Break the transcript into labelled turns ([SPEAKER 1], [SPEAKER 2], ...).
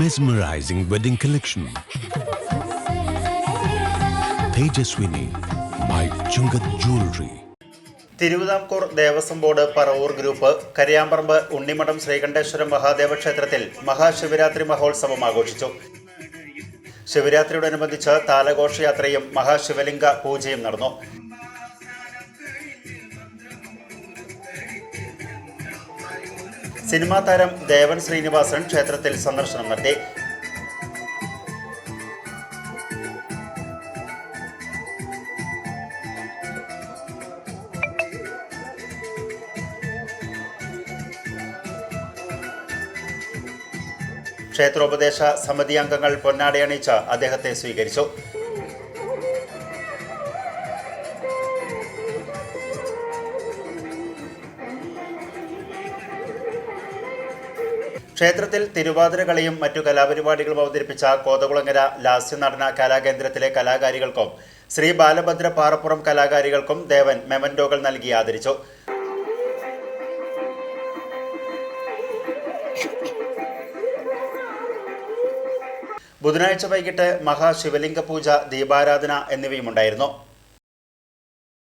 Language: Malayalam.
[SPEAKER 1] mesmerizing wedding collection Tejaswini by Chungath jewellery
[SPEAKER 2] Thiruvithamkoor Devaswom board Paravur group Kariyamparambu Unnimadam Sreekandeswaram Mahadeva ക്ഷേത്രത്തിൽ മഹാശിവരാത്രി മഹോത്സവം ആഘോഷിച്ചു. ശിവരാത്രിയോടനുബന്ധിച്ച് താലഘോഷയാത്രയും മഹാശിവലിംഗ പൂജയും നടന്നു. സിനിമാ താരം ദേവൻ ശ്രീനിവാസൻ ക്ഷേത്രത്തിൽ സന്ദർശനം നടത്തി. ക്ഷേത്രോപദേശ സമിതി അംഗങ്ങൾ പൊന്നാടയണിച്ച് അദ്ദേഹത്തെ സ്വീകരിച്ചു. ക്ഷേത്രത്തിൽ തിരുവാതിരകളിയും മറ്റു കലാപരിപാടികളും അവതരിപ്പിച്ച കോതകുളങ്ങര ലാസ്യനടന കലാകേന്ദ്രത്തിലെ കലാകാരികൾക്കും ശ്രീ ബാലഭദ്ര പാറപ്പുറം കലാകാരികൾക്കും ദേവൻ മെമന്റോകൾ നൽകി ആദരിച്ചു. ബുധനാഴ്ച വൈകിട്ട് മഹാശിവലിംഗ പൂജ ദീപാരാധന എന്നിവയും ഉണ്ടായിരുന്നു